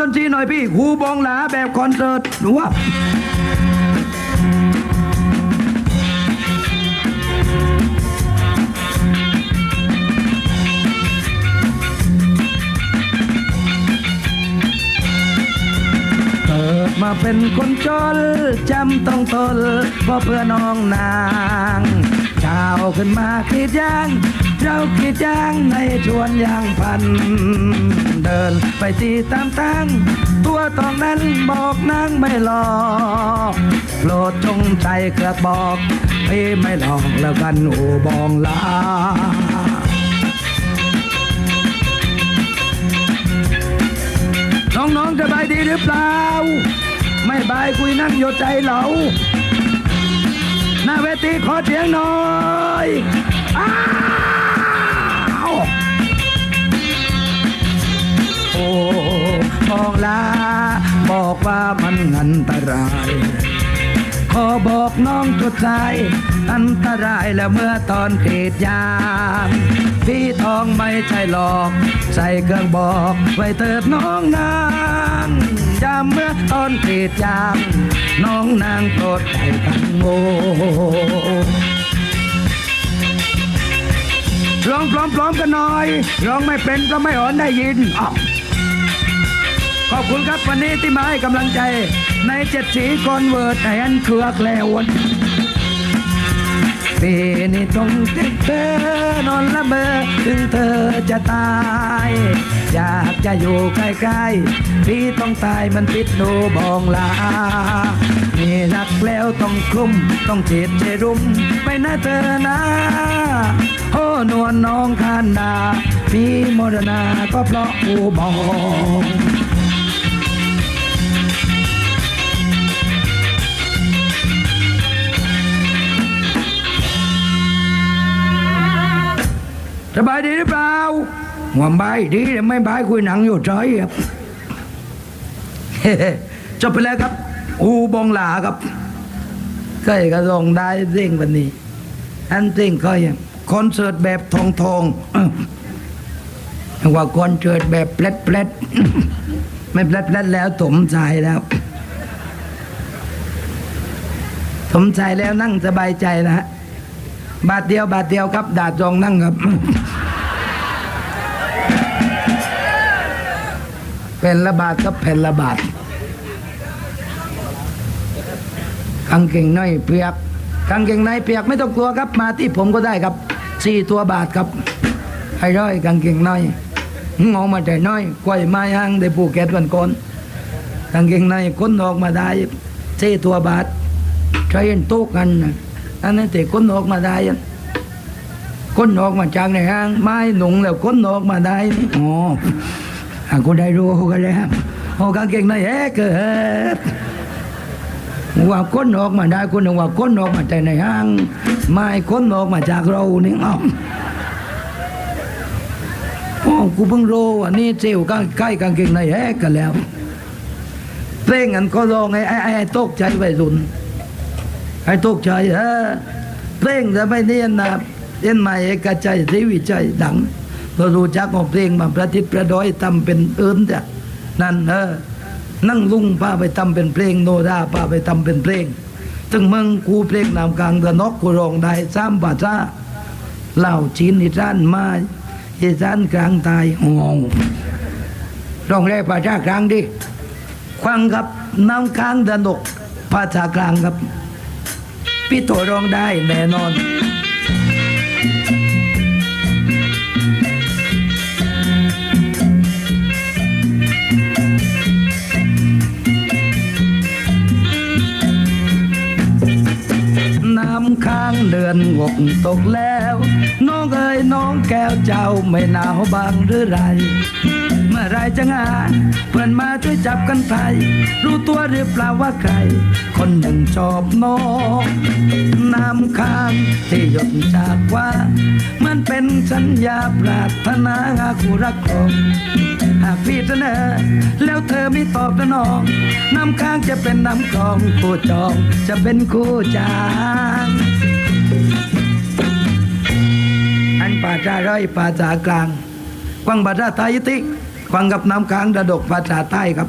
ดนตรีหน่อยพี่ครูบองหลาแบบคอนเสิร์ตหนูว่าเกิดมาเป็นคนจนจำต้องทนเพราะเพื่อน้องนางเช้าขึ้นมาคิดย่าง เราคิดย่างในชวนย่างพัน เดินไปที่ตามตั้ง ตัวตองนั้นบอกนางไม่หลอกโปรดจงใจเกือกบอกพี่ไม่หลอกแล้วกันโอบองลาน้องๆสบายดีหรือเปล่า ไม่บายคุยนั่งโยใจเหลาหน้าเวทีขอเสียงหน่อยอ้า โอ้มองลา บอกว่ามันอันตราย ขอบอกน้องจุดใจ อันตรายแล้วเมื่อตอนกรีดยางพี่ทองไม่ใช่หลอก ใส่เครื่องบอกไว้เติบน้องนางยามเมื่อตอนกรีดยาง น้องนางโปรดใจกันโง ร้องพร้อมๆกันหน่อย ร้องไม่เป็นก็ไม่อ่อนได้ยินอ้าวขอบคุณครับวันนี้ที่มาให้กำลังใจ ในเจ็ดสีคอนเวิร์ตแอนเครือแคลวน ปนี้ต้องติดเธอนอนละเมอถึงเธอจะตาย อยากจะอยู่ใกล้ๆพี่ต้องตายมันปิดดูบองลามีรักแล้วต้องคลุ้มต้องเจ็ดเจรุมไปนะเธอนะโอ้นวลน้องคานดาพี่มรณาก็เพราะกูบอง สบายดีหรือเปล่าหัวบายดีแต่ไม่บายคุยหนังอยู่ใจครับจบไปแล้วครับ อูบองหลาครับเคยก็ลองได้เร่งวันนี้ อันเร่งก็ยังคอนเสิร์ตแบบทองทองๆอื้อว่าคอนเสิร์ตแบบแปลดแปลดๆไม่แปลดแปลดแล้วสมใจแล้วสมใจแล้วนั่งสบายใจนะฮะ บาทเดียวบาทเดียวครับ ดาดจองนั่งครับเป็นละบาทครับแผ่นละบาทกางเกงน้อยเปียกกางเกงในเปียกไม่ต้องกลัวครับมาที่ผมก็ได้ครับสี่ตัวบาทครับไอ้ร้อยกางเกงน้อยงอมาแต่น้อยกล้วยไม้ห้างได้ปูแก๊สวันก่อนกางเกงในก้นออกมาได้สี่ตัวบาทใช้ยันตุกกันนะ อันนั้นแต่ก้นออกมาได้อะก้นออกมาจากในห้างไม้หนุงแล้วก้นออกมาได้นี่อ๋ออะกูได้รู้กันแล้วโอ้กางเกงในแฮกเกิดว่าก้นออกมาได้คนหนึ่งว่าก้นออกมาแต่ในห้างไม่ก้นออกมาจากเรานี่เอ้าโอ้กูเพิ่งรู้ว่านี่เซลล์ใกล้กางเกงในแฮกกันแล้วเพลงอันก็ร้องไอ้ไอ้ไอ้ไอ้ตกใจวัยรุ่น ไอ้ตกใจเออเพลงจะไม่เนียนนะเนียนมาเอกใจทีวิจัยดังเรารู้จักของเพลงมาประทิดประดอยทำเป็นเอินจ้ะนั่นเออนั่งลุงพาไปทำเป็นเพลงโนราพาไปทำเป็นเพลงถึงเมืองกูเพลงนำกลางเดือนนกกูรองได้สามภาษาเหล่าจีนอีสานมาอีสานกลางตายงงร้องได้ภาษากลางดิควังครับน้ำกลางเดือนนกภาษากลางครับ พี่โตร้องได้แน่นอนน้ำค้างเดือนงกตกแล้ว น้องเอ๋ยน้องแก้วเจ้าไม่หนาวบางหรือไร มื่อไรจะงานเพื่อนมาช่วยจับกันไทย รู้ตัวหรือเปล่าว่าใคร คนหนึ่งชอบน้องน้ำค้างที่หยดจากว่า มันเป็นสัญญาปรารถนาหาคู่รักของหากพี่เสนอแล้วเธอไม่ตอบสนอง น้ำค้างจะเป็นน้ำคลองคู่จองจะเป็นคู่จางอันป่าจาร้อยป่าจากลางกวางบาราไทยติ ฟังกับน้ำค้างระดกภาษาใต้ครับ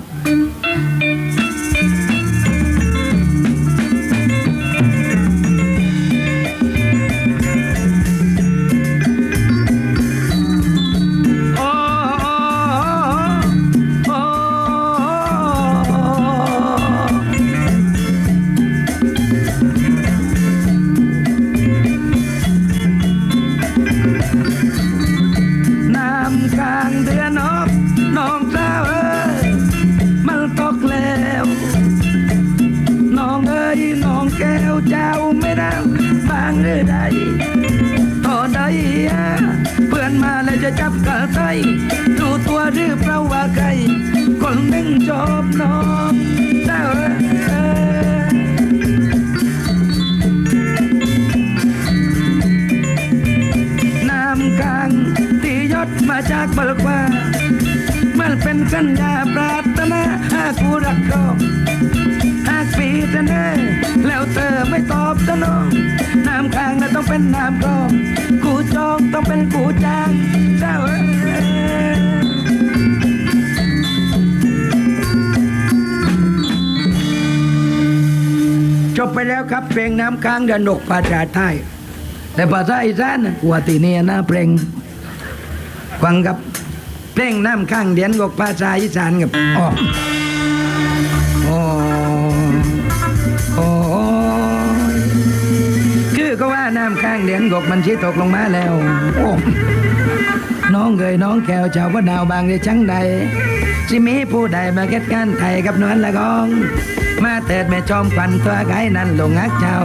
สัญญาปรารถนาหากกูรักก็หากปีจะแน่แล้วเธอไม่ตอบสนองน้ำค้างน่ะต้องเป็นน้ำกรองกูจองต้องเป็นกูจางเจ้าเอ้ยจบไปแล้วครับเพลงน้ำค้างดันกภาษาไทยแต่ภาษาอีสานน่ะหัวตีเนียนะเพลงฟังกับ เพลงน้ำข้างเดียนกกภาษาอีสานกับอ๋อโอ้โอ้ยคือก็ว่าน้ำข้างเดียนกกมันชิตกลงมาแล้วโอ้ น้องเกยน้องแก้วเจ้าว่าดาวบางในจังใดจิมีผู้ใดมาเก็ดงานไทยกับนวลละกอง มาเถิดแม่จอมควันตัวไก่นั้นลงงักเจ้า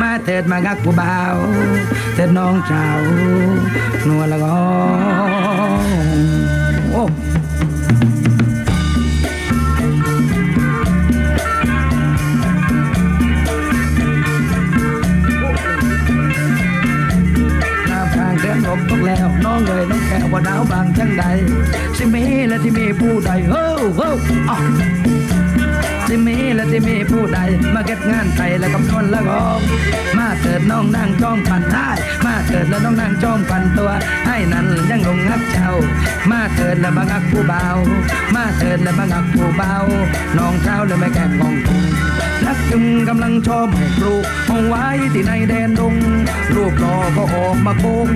มาเถิดมางักผู้บ่าว เถิดน้องเจ้านวลละกองโอ้ องเลยน้องแก้วว่าหนาวบางจังใดสิมีและที่มีผู้ใดเฮ้อเฮ้ออะ สิมีและที่มีผู้ใด มาเก็บงานไทยและกำนวนละกองมาเถิดน้องนั่งจ้องปันได้มาเถิดแล้วน้องนั่งจ้องปันตัว ให้นั้นยังลงงักเจ้า มาเถิดแล้วมางักผู้เบา มาเถิดแล้วมางักผู้เบา น้องเช้าเลยไม่แก้มองคุงนักจึงกำลังชอบให้ปลูกเอาไว้ที่ในแดนดงรูปหล่อก็ออกมาโกง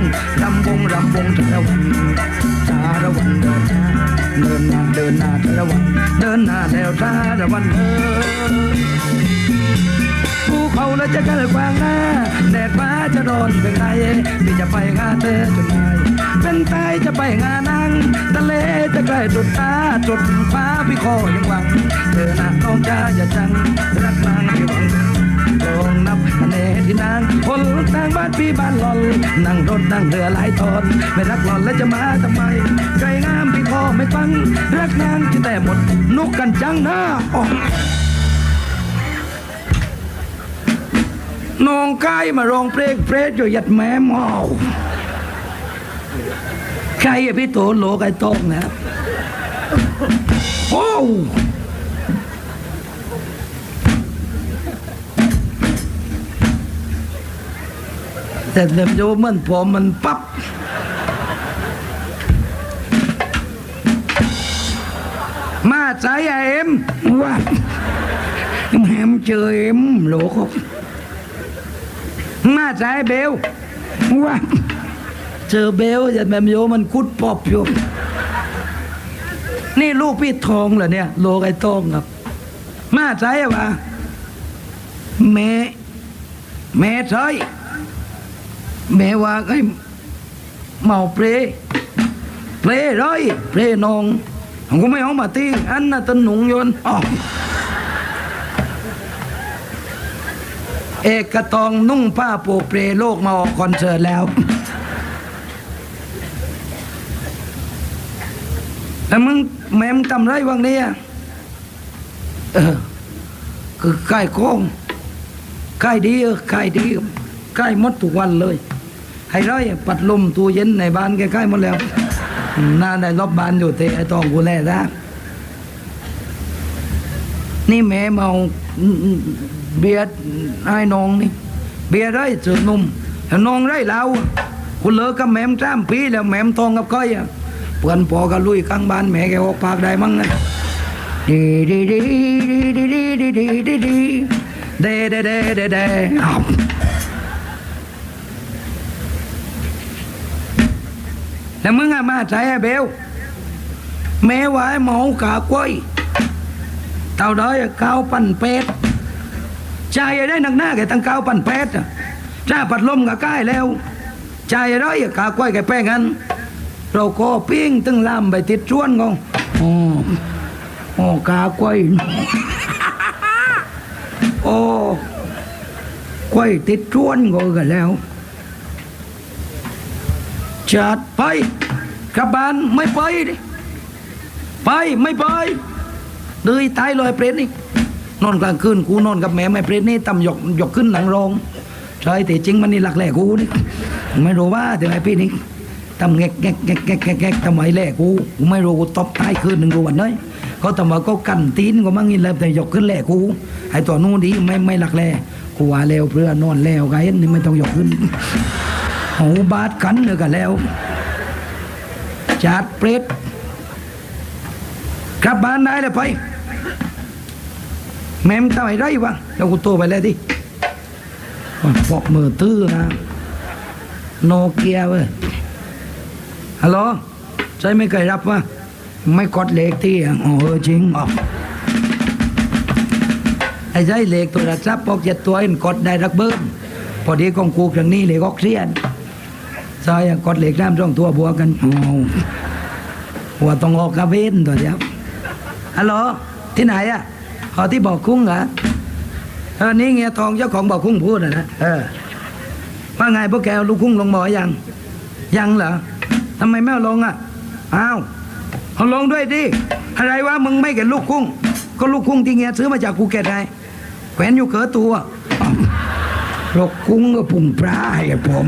รำวงรำวงชาละวันชาละวันเดินหน้าเดินหน้าเดินหน้าชาละวัน เดินหน้าแล้วชาละวันเภูเขาและจะกันกว้างหน้า แดดฟ้าจะร้อนเป็นไงที่จะไปหาเธอจนไหนเป็นตายจะไปงานนั่งทะเลจะใกล้จุดตาจุดฟ้าพี่คอยังหวัง เธอหน้าน้องจ้าอย่าจัง รักนางที่หวัง องนับคะแนนที่นางคนทางบ้านพี่บ้านหลอนนั่งรถนั่งเรือหลายตอน ไม่รักหลอนแล้วจะมาทำไมใจงามพี่คอไม่ฟัง รักนางที่แต่หมดนุกกันจังหนะอ๋อน้องกายมาร้องเพลงเพลงอยู่หยัดแม่เมาใครอะพี่โตโลกไอ้โต้งนะโอ้ แต่เดี๋ยวจะว่ามันผมมันปั๊บมาสายเอ็มว่าแหมเจอเอ็มโหลคบมาสายเบลว่าเจอเบลจะแมมโยมันคุดปอบอยู่นี่ลูกพี่ทองเหรอเนี่ย โลไอ้ทองครับ มาสายวะแม่แม่ใช่ แม่ว่าไอ้เมาเปรเปรร้อยเปรนองผมก็ไม่เอามาตีอันน่ะตนหนุงยนอ๋อเอกตองนุ่งผ้าโปกเปรโลกมาออกคอนเสิร์ตแล้วแล้วมึงแม่มงทำไรวังเนี้ยเออคือใกล้โค้งใกล้ดีเออใกล้ดีใกล้มดทุกวันเลย ให้ร้อยปัดลมตู้เย็นในบ้านใกล้ๆหมดแล้วน่าได้รอบบ้านอยู่เตะไอ้ตองกูแลได้นี่แม่เมาเบียร์ไอ้น้องนี่ เบียร์ไรสุดนุ่มแล้วน้องไรเราคุณเลิกกับแม่มจ้ามปีแล้วแม่มทองกับก้อยอะเพื่อนพอก็ลุยข้างบ้านแม่แกออกปากได้มั้งนะดีดีดีดีดีดีดีดีดีดเดเดเดเดอ้าว แล้วมึงอะมาใช้ไอ้เบลแม่ว่าไอ้หมอกากล้วยเต่าด้อยเก้าปันเป็ดใจได้หนักหน้าแกตั้งเก้าปันเป็ดอะถ้าปัดลมก็ใกล้แล้วใจได้กากล้วยแกแป้งกัน เราก็ปิ้งตึงลำไปติดชวนกองโอ้โอ้กากล้วยโอ้กล้วยติดชวนก็กันแล้ว จัดไปกลับานไม่ไปไปไม่ไปเลยตายลอยเปรตนี่นอนกลางคืนกูนอนกับแม่ไม่เปรตนี่ตำหยกหยกขึ้นหลังรองใช่แต่จริงมันนี่หลักแหล่กูนี่ไม่รู้ว่าแต่ไอ้พี่นี่ตำแงกแงกแงกแงกแงกทำไมแหล่กูกูไม่รู้กูตบตายคืนหนึ่งกูวันน้อยเขาทำว่าก็กันตีนก็มั่งงินแล้วแต่หยกขึ้นแหล่กูไอ้ตัวนู้นดีไม่ไม่หลักแหล่กูว่าแล้วเพื่อนอนแล้วไงนี่ไม่ต้องหยกขึ้น หูบาดกันเลยกันแล้วจัดเปรตกลับบ้านได้เลยไป แม่มทำไมไรวะแล้วกูโตไปแล้วดิปอกมือตื้อนะโนเกียเว้ยฮัลโหลใช่ไม่เคยรับวะไม่กดเลขที่อ๋อเออจริงอ๋อไอ้ใช่เลขตัวระซับปอกเจ็ดตัวเอ็นกดได้รักเบิ้มพอดีกองกูครั้งนี้เลขออกเสีย นใช่กดเหลขน้ำช่องตัวบัวกันอ๋อหัวต้องออกกระเวนตัวเดียวฮัลโหลที่ไหนอะขอที่บอกคุ้งเหรอเออนี่เงียทองเจ้าของบอกคุ้งพูดอะนะเออว่าไงพวกแกลูกคุ้งลงบ่อยัง ยังเหรอทำไมไม่ลงอะอ้าวเอาลงด้วยดิอะไรวะมึงไม่เก็นลูกคุ้ง ก็ลูกคุ้งที่เงียซื้อมาจากภูเก็ตไงแขวนอยู่เขือตัวลูกคุ้งก็ปุ่งปลาให้ผม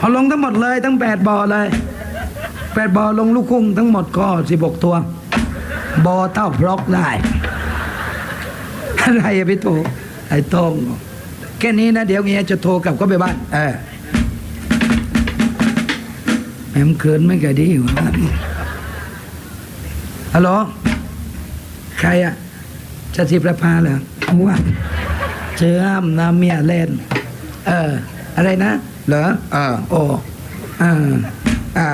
เอาลงทั้งหมดเลยทั้งแปดบ่อเลยแปดบ่อลงลูกคุ้งทั้งหมดก็สิบหกตัวบ่อเต้าพรอกได้อะไรอะพี่โตไอ้ต้งแค่นี้นะ เดี๋ยวเงี้ยจะโทรกลับก็ไปบ้าน เออแหมเขินไม่กะดีวะฮัลโหลใครอะจะสิประพาเหรอว่าเจออ้ามนาเมียเล่น เออ อะไรนะ เหรอเออโออ่าอ่า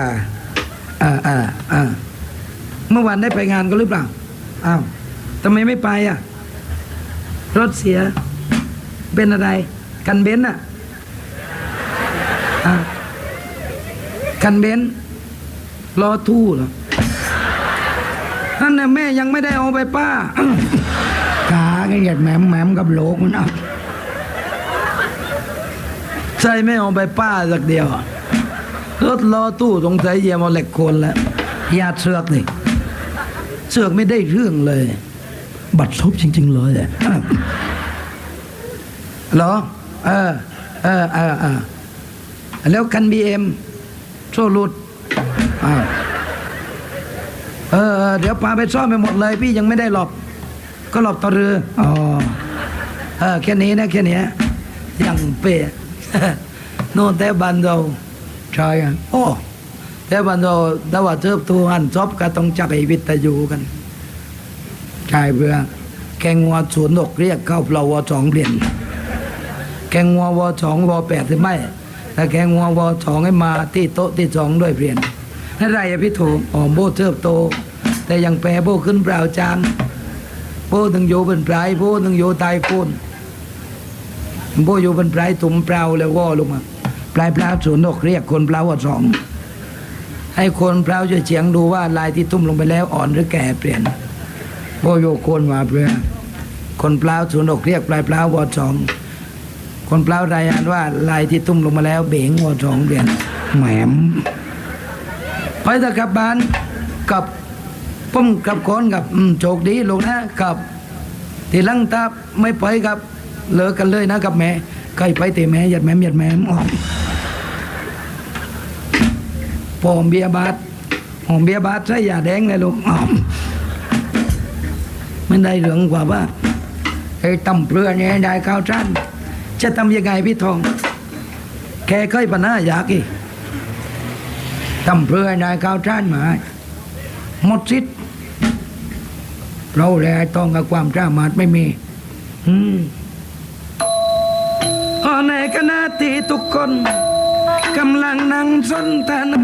อ่าอ่าอ่าเมื่อวานได้ไปงานก็หรือเปล่าอ้าวทำไมไม่ไปอะ รถเสีย เป็นอะไร กันเบนอะอะกันเบนรอทู่เหรอนั่นน่ะแม่ยังไม่ได้เอาไปป้ากาแกเหยียดแหมมแหมมกับโลกมันเอา ใช่ไม่เอาไปป้าสักเดียวรถล้อตู้สงสัยเยี่ยมเอาเหล็กโคนแล้วยาเสือกนี่เสือกไม่ได้เรื่องเลย บัดซบจริง ๆ เลยเหรอเออเออเออเออแล้วคันบีเอ็มโซลุดเออ เดี๋ยวพาไปซ่อมไปหมดเลย พี่ยังไม่ได้หลบก็หลบต่อเรืออ๋อเออแค่นี้นะแค่นี้ยยังเป๊ะ โน่นแต่บันเราใช่อะโอ้แต่วันเราแต่ว่าเทิบตูหันซอบก็ต้องจับไอวิทยุกันใช่เพื่อแกงวัวศูนย์หกเรียกเข้าเราวสองเปลี่ยนแกงวัววสองวแปดหรือไม่ถ้าแกงวัววสองให้มาที่โต๊ะที่สองด้วยเปลี่ยนนั่นไรอพี่โถอ๋อโบเทิบโต แต่ยังแปรโบขึ้นเปล่าจานโบถึงโยเป็นปลายโบถึงโยตายโคน โบโยเป็นปลายตุ่มเปล่าแล้วก็ลงมาปลายเปล่าศูนย์หกเรียกคนเปล่าว่าสองให้คนเปล่าช่วยเฉียงดูว่าลายที่ตุ้มลงไปแล้วอ่อนหรือแก่เปลี่ยนโบโยโคนมาเพื่อคนเปล่าศูนย์หกเรียกปลายเปล่าวอสองคนเปล่ารายงานว่าลายที่ตุ้มลงมาแล้วเบ่งวอสองเปลี่ยนแหมมไปเถอะกับบ้านกับปุ้มกับคนกับโชคดีลูกนะกับ ทีหลังตาไม่ไปกับ เลิกกันเลยนะกับแม่ใครไปแต่แม่หยัดแม่หยัดแม่ออกพอมเบียบาทหอมเบียบาทใช้ยาแดงเลยลูกออมมันได้เหลืองกว่าว่าไอ้ตำเปลือเนี่ยได้ข้าวจันจะทำยังไงพี่ทอง แกเคยปัญหาอยากอีกทำเพื่อให้นายก้าวจ้นมาหมดสิทธิ์เราแลต้องกับความสามารถไม่มี อืม ในคณะที่ทุกคนกำลังนั่งสนทนา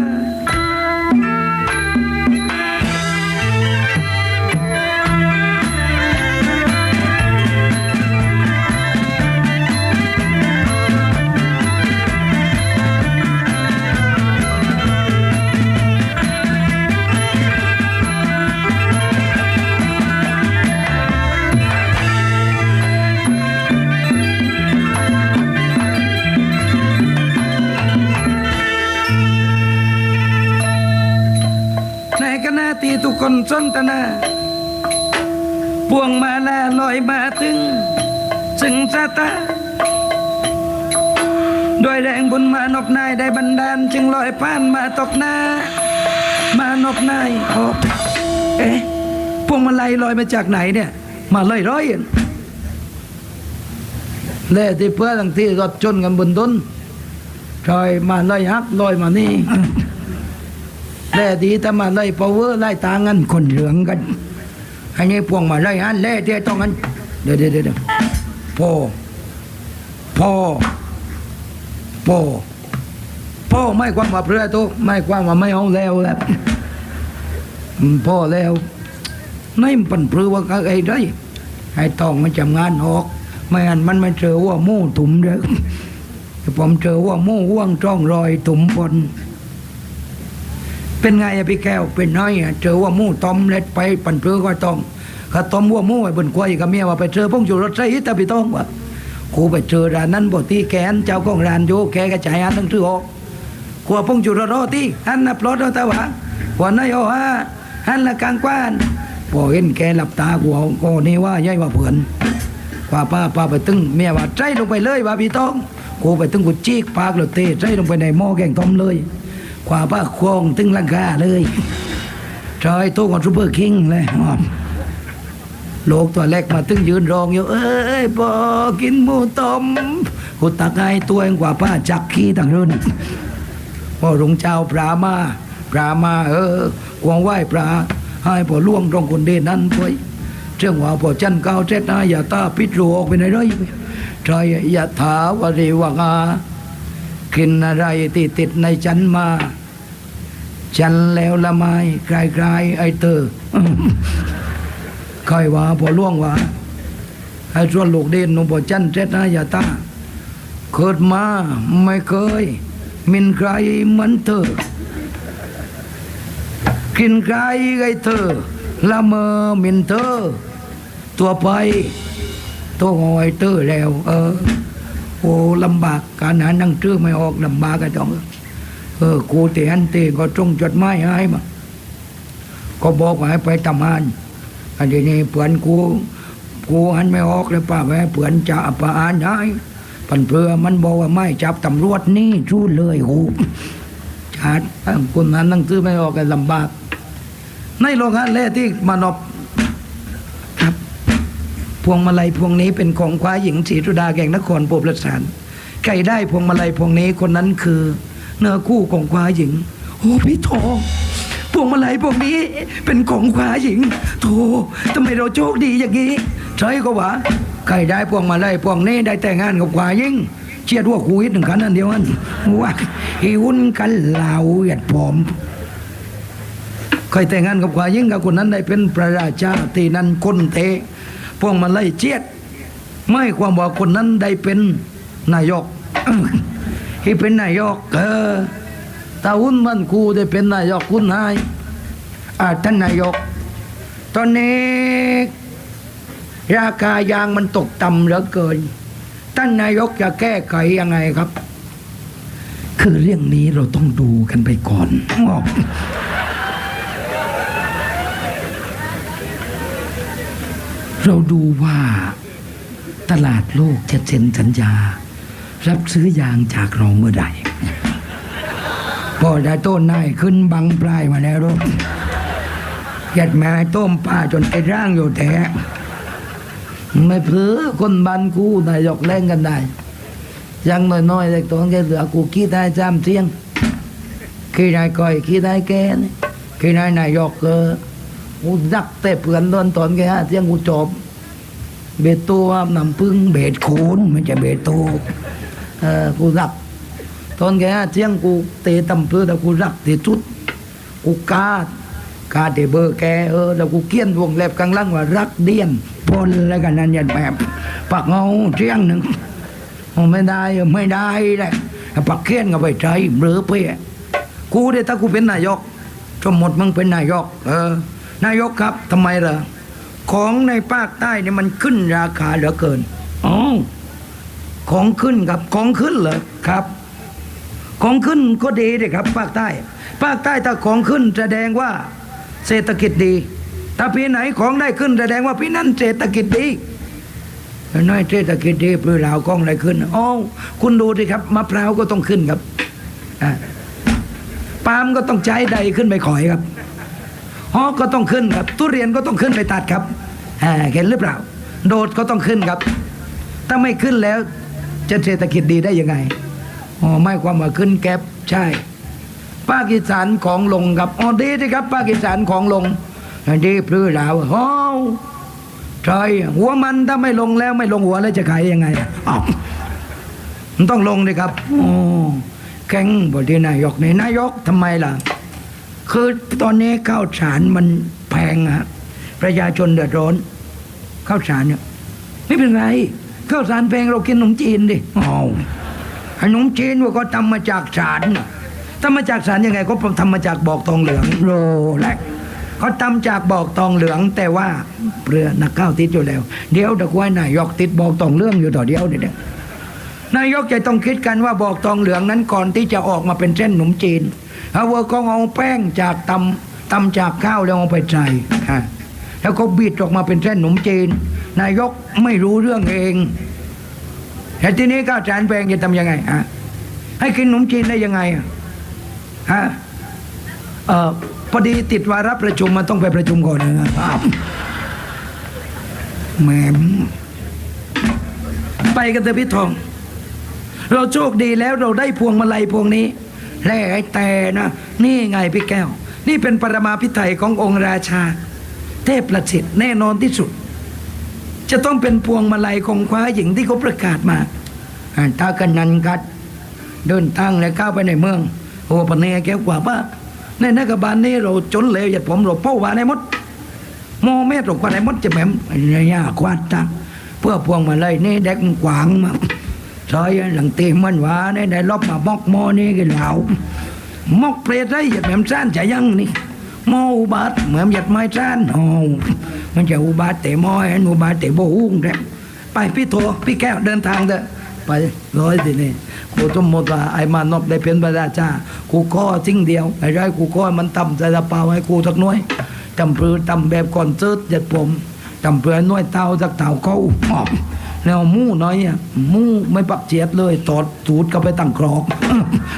คนสนทนาพวงมาลาลอยมาถึงซึ่งสตาโดยแรงบุญมานบนายได้บันดาล จึงลอยผ่านมาตกหน้า มานบนายโอ้เอ๊ะพวงมาลัยลอยมาจากไหนเนี่ย มาลอยร้อยๆแล่ที่เพื่อทั้งที่รถชนกันบนต้นลอยมาลอยฮักลอยมานี่ แล่ดีแต่มาไล่พาวเวอร์ไล่ตางันคนเหลืองกันอันนี้พวงมาไล่อันแล่เที่ต้องกันเดี๋ยวเดี๋ยวเดี๋ยวพ่อพ่อพ่อพ่อไม่ความว่าเพื่อตัวไม่ความว่าไม่เอาแล้วแหละพ่อแล้วไม่ปันเพื่อว่าไอ้ได้ให้ต้องมันจำงานออก ไม่งั้นมันไม่เจอว่ามู่ตุ่มเด้อผมเจอว่ามู่ว่วงจ้องรอยตุ่มบน เป็นไงอะพี่แก้วเป็นน้อยเจอว่ามู่ต้มเล็ดไปปั่นเพื่อก็ต้มข้าต้มว่ามู่ไอ้บนกล้วยกับเมียว่าไปเจอพงจุรถใส่แต่พี่ต้องว่ากูไปเจอร้านนั้นบอกที่แกนเจ้าของร้านโยแกกระจายอันตั้งชื่อออกกลัวพงจุรถที่อันนับรถเอาแต่ว่าหัวนายโอฮะอันละกลางกว้านพอเห็นแกหลับตากูเอาก็นี่ว่าย่อยว่าเผื่อนว่าป้าป้าไปตึงเมียว่าใจลงไปเลยว่าพี่ต้องกูไปตึงกูจีกปากแล้วเตะใจลงไปในหม้อแกงต้มเลย ขวาป้าควงตึงลังกาเลยชอยโตกับซูเปอร์คิงเลยโลกตัวแรกมาตึงยืนรองอยู่ เอ้ยพอกินหมูต้มกูตักไอ้ตัวเองกว่าป้าจักขี้ต่างรุ่นพ่อรุงเจ้าปลามาปลามา เออกวงไหว้ปลาให้พอล่วงตรงคนเดนนั้นไปเชื่องว่าพอจันเก้าเจ็ดนะอย่าตาปิดรูออกไปไหนเลยชอยอย่าถาวริวังอา กินอะไรที่ติดในฉันมา ฉันแล้วละไม้กลายกลายๆไอเตอค่อยว่าพอล่วงว่าไอ้ส่วนลูกเด่นหนุ่มพอจันเจ็ดนะอย่าตาเกิดมาไม่เคย มินใครเหมือนเธอ กินใครไอเธอละเมอมินเธอ ตัวไปตัวหอยเตอร์แล้ว เออ โอ้ลำบากการหาหนังชื่อไม่ออกลำบากกันจังเออกูเตียนเตก็จงจดหมายให้มาก็บอกว่าให้ไปทำงานอันนี้เพื่อนกูกูอันไม่ออกเลยป้าแม่เพื่อนจะปอ่านได้ปันเพื่อมันบอกว่าไม่จับตำรวจนี่ชู้เลยโหจัดคนนั้นนั่งชื่อไม่ออกกันลำบากในโรงงานแรกที่มานอบ พวงมาลัยพวงนี้เป็นของคว้าหญิงศรีสุดาแก่งนครโปรประสานใครได้พวงมาลัยพวงนี้คนนั้นคือ เนื้อคู่ของคว้าหญิง โอ้พี่โถพวงมาลัยพวงนี้เป็นของคว้าหญิงโถทำไมเราโชคดีอย่างนี้ใช่ก็วะใครได้พวงมาลัยพวงนี้ได้แต่งงานกับคว้าหญิงเชียดว่าคุยหนึ่งกันนั่นเดียวกันว่าอีวุ่นกันเหล่าเหยียดผมเคยแต่งงานกับควายิ่งกับคนนั้นได้เป็นพระราชาตีนั้นคนเตะ พวกมันไล่เจียดไม่ความว่าคนนั้นได้เป็นนายกที่เป็นนายกเออตาหุ้นมันกูได้เป็นนายกคุณนายอาท่านนายก ตอนนี้ราคายางมันตกต่ำเหลือเกิน ท่านนายกจะแก้ไขยังไงครับ คือเรื่องนี้เราต้องดูกันไปก่อนอ้อ เราดูว่าตลาดโลกจะเซ็นสัญญา รับซื้อยางจากเราเมื่อใดพอได้ต้นนายขึ้นบังปลายมาแล้วลูกหยัดแม่ต้มป้าจนไอ้ร่างอยู่แท้ไม่เผือคนบ้านกูนายกแรงกันได้ยังน้อยๆเด็กตัวแกเหลือกูคิดได้จามเที่ยงขี้นายก้อยขี้นายแกนี่ขี้นายนายกเออ กูรักแต่เพื่อนตอนตอนแกฮะเสียงกูจบ เบตตัวน้ำพึ่งเบตโคนไม่ใช่เบตโตเออกูรักตอนแกเที่ยงกูเตะตำเพื่อแต่กูรักที่สุดกูกาดกาดเดเบอร์แกเออแล้วกูเกี้ยนวงเล็บกลางล่างว่ารักเดียนพลแล้วกันนั่นยันแบบปักเงาเที่ยงหนึ่งไม่ได้ไม่ได้แหละปักเกี้ยนก็ไปใจเบลอไปอกูเดี๋ยวถ้ากูเป็นนายกสมมติมึงเป็นนายก เออ นายกครับทำไมล่ะของในภาคใต้เนี่ยมันขึ้นราคาเหลือเกินอ๋อของขึ้นครับของขึ้นเหรอครับ ของขึ้นก็ดีเลยครับ ภาคใต้ ภาคใต้ถ้าของขึ้นแสดงว่าเศรษฐกิจดี ถ้าปีไหนของได้ขึ้นแสดงว่าปีนั้นเศรษฐกิจดีน้อยเศรษฐกิจดีปลือเหลากล้องอะไรขึ้นอ๋อคุณดูสิครับมะพร้าวก็ต้องขึ้นครับปาล์มก็ต้องใช้ใดขึ้นไปขอยครับ ฮอกก็ต้องขึ้นครับ ทุเรียนก็ต้องขึ้นไปตัดครับเห็นหรือเปล่า โดดก็ต้องขึ้นครับ ถ้าไม่ขึ้นแล้วจะเศรษฐกิจดีได้ยังไงอ๋อไม่ความว่าขึ้นแก๊ปใช่ภาคอีสานของลงครับอ๋อดีสิครับภาคอีสานของลงดีพลื้อหลาวโอ้ใช่หัวมันถ้าไม่ลงแล้วไม่ลงหัวแล้วจะขายยังไงอ้าวมันต้องลงเลยครับโอ้แข็งบทที่นายกนี่นายกทำไมล่ะ คือตอนนี้ข้าวสารมันแพงอะประชาชนเดือดร้อนข้าวสารเนี่ยไม่เป็นไรข้าวสารแพงเรากินขนมจีนดิอ้าวขนมจีนว่าก็ทำมาจากสารทำมาจากสารยังไง ก็ทำมาจากบอกทองเหลืองโรแลกเขาทำจากบอกทองเหลือง แต่ว่าเปลือนักข้าวติดอยู่แล้ว เดี๋ยวตะกวยนายกติดบอกทองเหลืองอยู่ต่อเดียวเดี๋ยว นายกจะต้องคิดกันว่าบอกทองเหลืองนั้นก่อนที่จะออกมาเป็นเส้นขนมจีนเอาว่าก็เอาแป้งจากตำตำจากข้าวแล้วเอาไปใส่ค่ะแล้วก็บิดออกมาเป็นเส้นขนมจีน นายกไม่รู้เรื่องเองแต่ทีนี้ข้าวสารแพงจะทำยังไงอะให้กินขนมจีนได้ยังไงฮะเอ่อพอดีติดวาระประชุมมันต้องไปประชุมก่อนนะครับแหมไปกันเถอะพี่ทอง เราโชคดีแล้วเราได้พวงมาลัยพวงนี้และไอ้แต่นะ นี่ไงพี่แก้ว นี่เป็นปรมาพิไทยขององค์ราชา เทพประสิทธิ์แน่นอนที่สุด จะต้องเป็นพวงมาลัยของคว้าหญิงที่เขาประกาศมาอ่าถ้ากันนันกัดเดินทางและเข้าวไปในเมือง โอ้ปะเนแก้วกว่าป้าในนักบาลนี้เราจนเหลวหยัดผมเราเป้าวาในมดโมเมตรกว่าในมดจะแหมมเนี่ยากวาดตังเพื่อพวงมาลัยนี่เด็กกวางมา ซอยหลังตีมันว่าในได้ลบมามอกโมนี่กันเหลามอกเปรตได้หยัดแหมมซ่านจะยังนี่มออุบาทเหมือนหยัดไม้ซ่านโอ้มันจะอุบาทแต่มอยอุบาทแต่โบหุ้งแรงไปพี่โทพี่แก้วเดินทางเถอะไปร้อยสินี่กูสมมติว่าไอ้มานพได้เป็นพระราชากูข้อทิ้งเดียวไอ้ไรกูข้อมันต่ำใส่ตะเปาให้กูสักน้อยจำเพื่อตำแบบก่อนเจิดเจ็ดผมจำเพื่อน้อยเต้าสักเตาเขาหอบ แล้วมู่น้อยอะหมู่ไม่ปักเจียดเลยตอดสูดก็ไปตั้งกรอก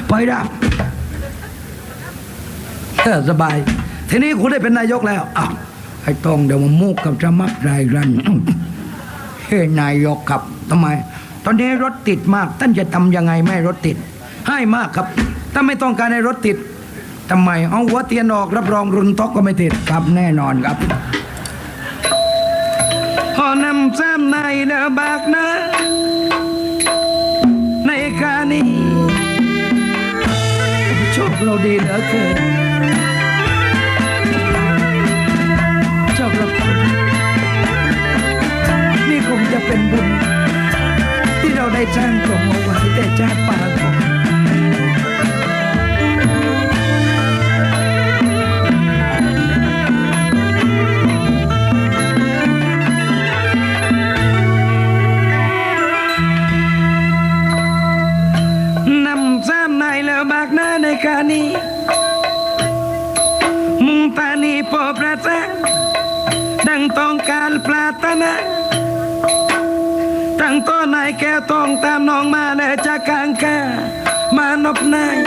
ไปดับเออสบาย ทีนี้กูได้เป็นนายกแล้วอ้าวไอ้ตองเดี๋ยวมามูกกับจะมักรายรันเฮ้นายกครับทำไม ตอนนี้รถติดมากท่านจะทำยังไงไม่รถติด ให้มากครับถ้าไม่ต้องการให้รถติดทำไมเอาหัวเตียนออกรับรองรุนทอกก็ไม่ติดครับแน่นอนครับ พอนำซ้ำในเดอบากนะ ในคานี้โชคเราดีเหลือเกินโชคเราคุณนี่คงจะเป็นบุญ ที่เราได้สร้างกลมเอาไว้แต่ชาติปางของ ก็นายแกต้องตามน้องมาและจากกลางกามานบนาย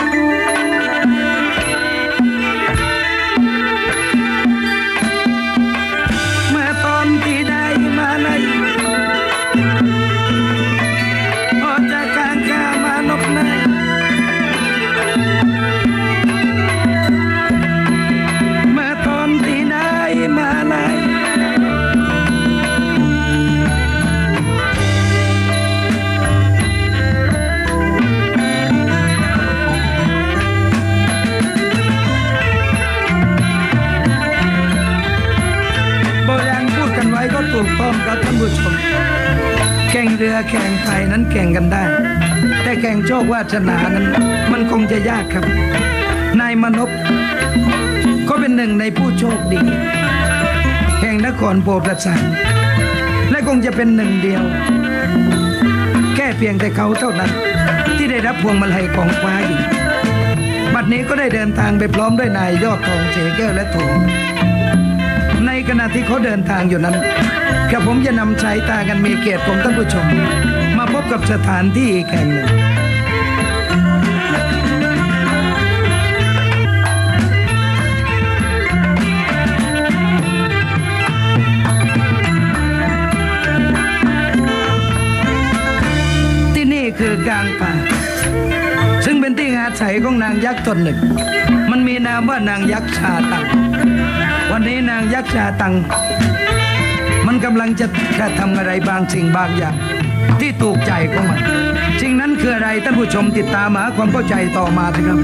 กันได้ แต่แข่งโชควาสนานั้น มันคงจะยากครับ นายมนพก็เป็นหนึ่งในผู้โชคดี แห่งนครโพธิ์สันและคงจะเป็นหนึ่งเดียว แค่เพียงแต่เขาเท่านั้น ที่ได้รับพวงมาลัยของฟ้าหญิงบัดนี้ก็ได้เดินทางไปพร้อมด้วยนายยอดทองเจแก้วและโถง ขณะที่เขาเดินทางอยู่นั้นกระผมจะนำสายตากันมีเกียรติของท่านผู้ชม มาพบกับสถานที่อีกแห่งหนึ่งที่นี่คือกลางป่า เป็นที่อาศัยของนางยักษ์ตนหนึ่ง มันมีนามว่านางยักษ์ชาตัง วันนี้นางยักษ์ชาตัง มันกำลังจะกระทำอะไรบางสิ่งบางอย่าง ที่ถูกใจของมันสิ่งนั้นคืออะไรท่านผู้ชมติดตามหาความเข้าใจต่อมาสิครับ